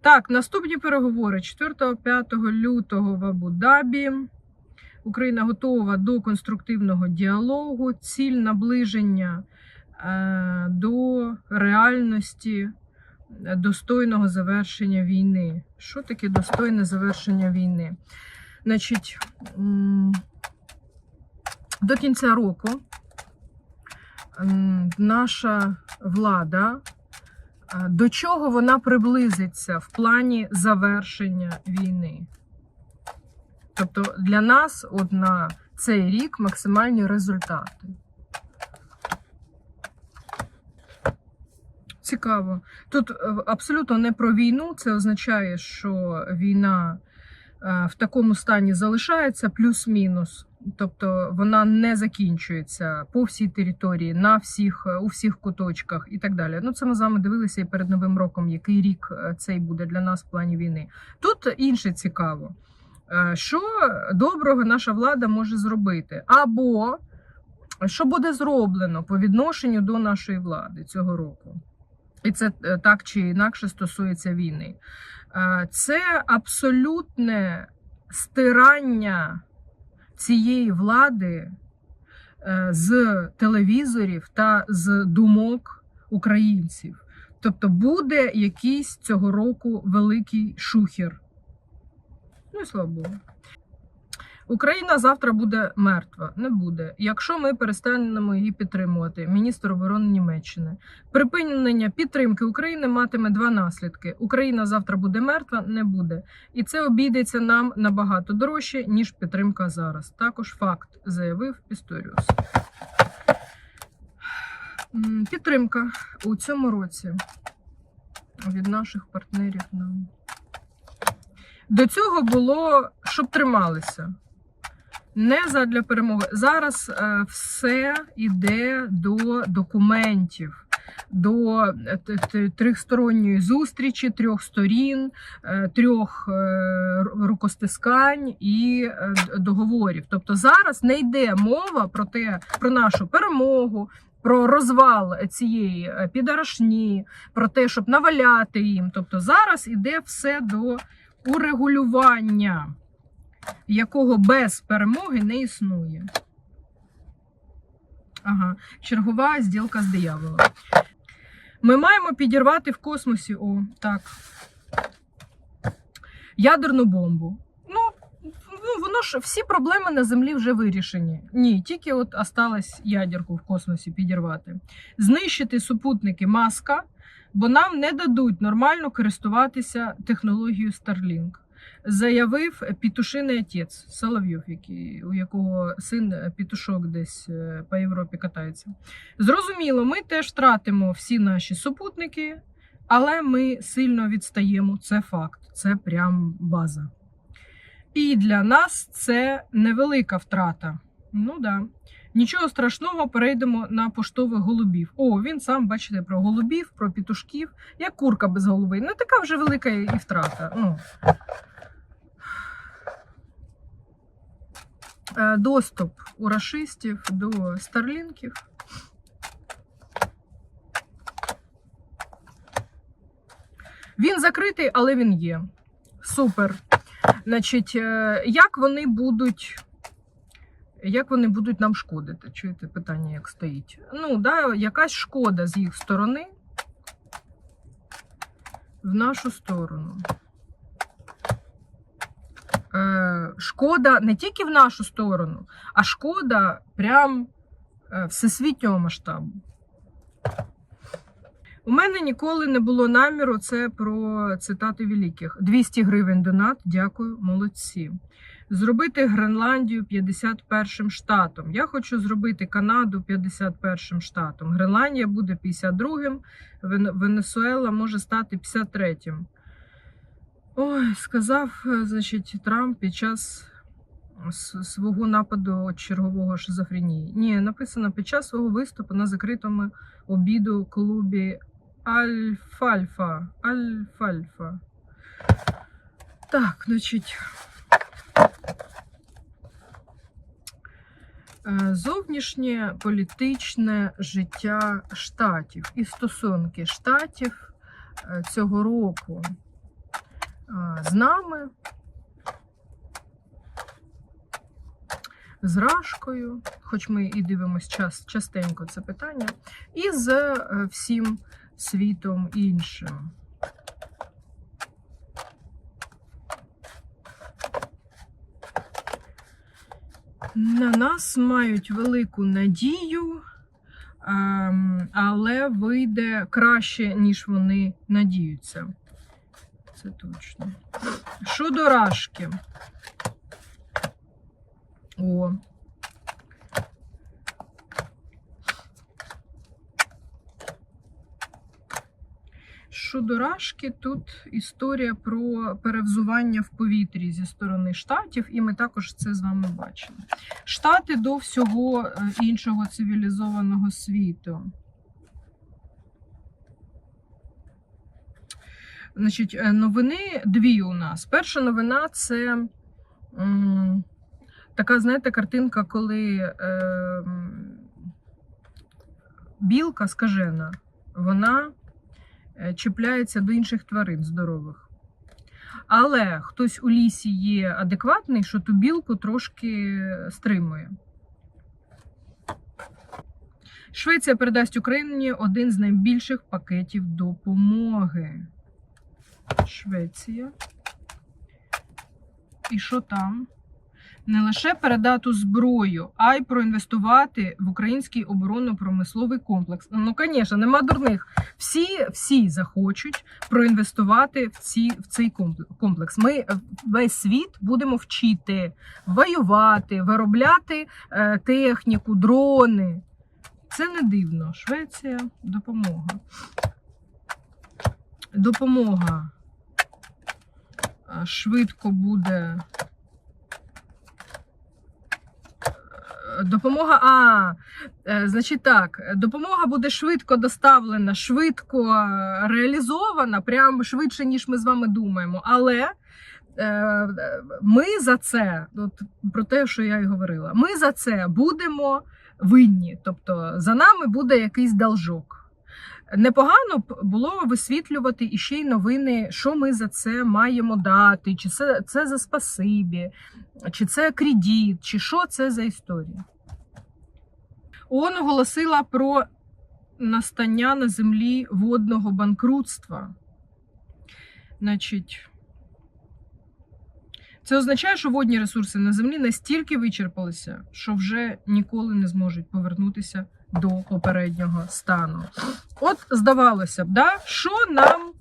Так, наступні переговори 4-5 лютого в Абу-Дабі. Україна готова до конструктивного діалогу, ціль наближення е, до реальності е, достойного завершення війни. Що таке достойне завершення війни? Значить, до кінця року наша влада до чого вона приблизиться в плані завершення війни? Тобто для нас от на цей рік максимальні результати. Цікаво. Тут е, абсолютно не про війну. Це означає, що війна е, в такому стані залишається плюс-мінус. Тобто вона не закінчується по всій території, на всіх, е, у всіх куточках і так далі. Ну, це ми з вами дивилися і перед Новим роком, який рік е, цей буде для нас в плані війни. Тут інше цікаво. Е, Що доброго наша влада може зробити? Або що буде зроблено по відношенню до нашої влади цього року? І це так чи інакше стосується війни. Це абсолютне стирання цієї влади е, з телевізорів та з думок українців. Тобто буде якийсь цього року великий шухер. Ну і слава Богу. Україна завтра буде мертва. Не буде. Якщо ми перестанемо її підтримувати, міністр оборони Німеччини. Припинення підтримки України матиме два наслідки: Україна завтра буде мертва, не буде. І це обійдеться нам набагато дорожче, ніж підтримка зараз. Також факт заявив Пісторіус. Підтримка у цьому році від наших партнерів нам. До цього було, щоб трималися. Не задля перемоги. Зараз е, все йде до документів, до е, трьохсторонньої зустрічі, трьох сторін, е, трьох рукостискань і договорів. Тобто зараз не йде мова про те, про нашу перемогу. Про розвал цієї підарашні, про те, щоб наваляти їм. Тобто зараз іде все до урегулювання, якого без перемоги не існує. Ага, чергова зділка з дияволом. Ми маємо підірвати в космосі о, так. Ядерну бомбу. Ну, ну, воно ж всі проблеми на землі вже вирішені. Ні, тільки от осталось ядерку в космосі підірвати. Знищити супутники маска, бо нам не дадуть нормально користуватися технологією Starlink. Заявив Пітушиний отець Соловйов, який, у якого син Пітушок десь е, по Європі катається. Зрозуміло, ми теж втратимо всі наші супутники, але ми сильно відстаємо. Це факт, це прям база. І для нас це невелика втрата. Ну да. Нічого страшного, перейдемо на поштових голубів. О, він сам бачите про голубів, про пітушків, як курка без голови. Не така вже велика і втрата. Ну. Доступ у рашистів до старлінків. Він закритий, але він є. Супер. Значить, е, як вони будуть. Як вони будуть нам шкодити? Чуєте питання, як стоїть? Ну, да, якась шкода з їх сторони в нашу сторону. Е, шкода не тільки в нашу сторону, а шкода прям е, всесвітнього масштабу. У мене ніколи не було наміру це про цитати великих. 200 гривень донат, дякую, молодці. Зробити Гренландію 51 штатом. Я хочу зробити Канаду 51 штатом. Гренландія буде 52-м, Венесуела може стати 53-м. Ой, сказав, е, значить, Трамп під час свого нападу чергового шизофренії. Ні, написано під час свого виступу на закритому обіду клубі Альфальфа. Альфальфа. Так, значить. Е, Зовнішнє політичне життя штатів і стосунки штатів е, цього року. А, з нами, з Рашкою, хоч ми і дивимося час, частенько це питання, і з е, всім світом іншим. На нас мають велику надію, ем, але вийде краще, ніж вони надіються. Це точно. Щодо рашки. О. Щодо рашки, тут історія про перевзування в повітрі зі сторони штатів, і ми також це з вами бачимо. Штати до всього е, іншого цивілізованого світу. Значить, е, новини дві у нас. Перша новина це м, така, знаєте, картинка, коли е, білка скажена, вона е, чіпляється до інших тварин здорових. Але хтось у лісі є адекватний, що ту білку трошки стримує. Швеція передасть Україні один з найбільших пакетів допомоги. Швеція. І що там? Не лише передати зброю, а й проінвестувати в український оборонно-промисловий комплекс. Ну, звісно, нема дурних. Всі, всі захочуть проінвестувати в, ці, в цей комплекс. Ми весь світ будемо вчити воювати, виробляти е, техніку, дрони. Це не дивно. Швеція допомога. Допомога швидко буде. Е, Допомога. А, е, значить так, допомога буде швидко доставлена, швидко е, реалізована, прямо швидше, ніж ми з вами думаємо. Але е, ми за це, от про те, що я й говорила, ми за це будемо винні. Тобто за нами буде якийсь должок. Непогано б було висвітлювати іще й новини, що ми за це маємо дати, чи це, це за спасибі, чи це кредит, чи що це за історія. ООН оголосила про настання на землі водного банкрутства. Значить, це означає, що водні ресурси на землі настільки вичерпалися, що вже ніколи не зможуть повернутися до попереднього стану. От, здавалося б, да, що нам,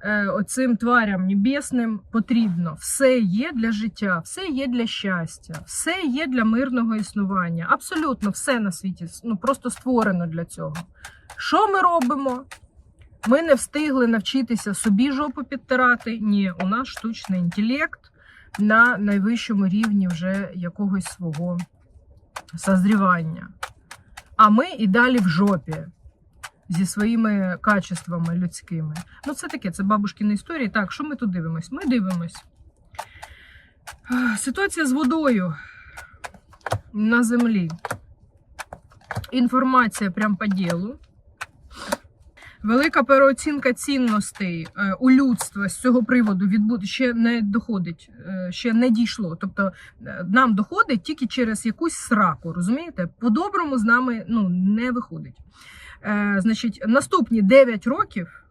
е, оцим тварям небесним, потрібно? Все є для життя, все є для щастя, все є для мирного існування. Абсолютно все на світі ну, просто створено для цього. Що ми робимо? Ми не встигли навчитися собі жопу підтирати. Ні, у нас штучний інтелект на найвищому рівні вже якогось свого созрівання. А ми і далі в жопі зі своїми качествами людськими. Ну, це таке, це бабушкіна історія. Так, що ми тут дивимось? Ми дивимось. Ситуація з водою на землі. Інформація прям по ділу. Велика переоцінка цінностей е, у людства з цього приводу відбуд... ще не доходить, е, ще не дійшло. Тобто е, нам доходить тільки через якусь сраку, розумієте? По-доброму з нами ну, не виходить. Значить, наступні 9 років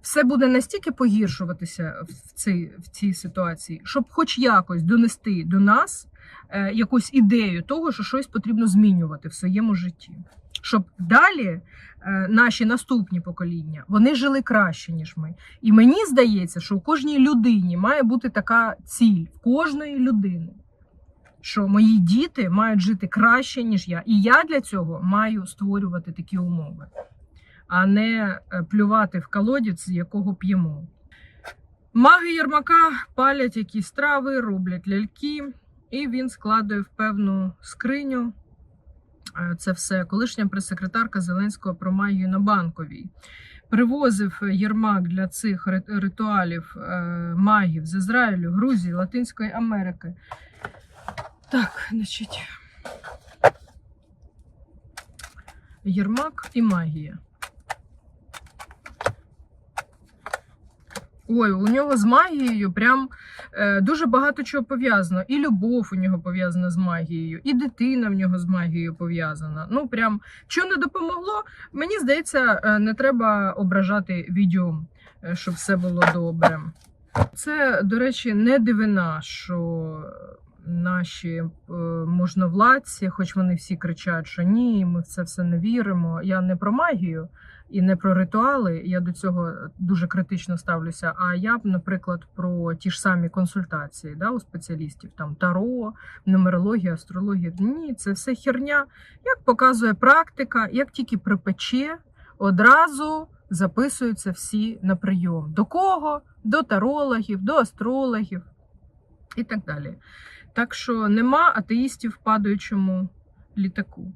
все буде настільки погіршуватися в цій, в цій ситуації, щоб хоч якось донести до нас якусь ідею того, що щось потрібно змінювати в своєму житті. Щоб далі е, наші наступні покоління вони жили краще, ніж ми. І мені здається, що у кожній людині має бути така ціль в кожної людини, що мої діти мають жити краще, ніж я. І я для цього маю створювати такі умови, а не е, плювати в колодязь, з якого п'ємо. Маги Єрмака палять якісь трави, роблять ляльки, і він складує в певну скриню. Е, Це все колишня прес-секретарка Зеленського про магію на банковій. Привозив Єрмак для цих ритуалів е, магів з Ізраїлю, Грузії, Латинської Америки. Так, значить. Єрмак і магія. Ой, у нього з магією прям е, дуже багато чого пов'язано. І любов у нього пов'язана з магією, і дитина в нього з магією пов'язана. Ну прям що не допомогло, мені здається, е, не треба ображати відьом, е, щоб все було добре. Це, до речі, не дивина, що наші е, можновладці, хоч вони всі кричать, що ні, ми в це все не віримо. Я не про магію і не про ритуали. Я до цього дуже критично ставлюся. А я б, наприклад, про ті ж самі консультації да, у спеціалістів, там таро, нумерологія, астрологія. Ні, це все херня. Як показує практика, як тільки припече, одразу записуються всі на прийом. До кого? До тарологів, до астрологів і так далі. Так що нема атеїстів в падаючому літаку.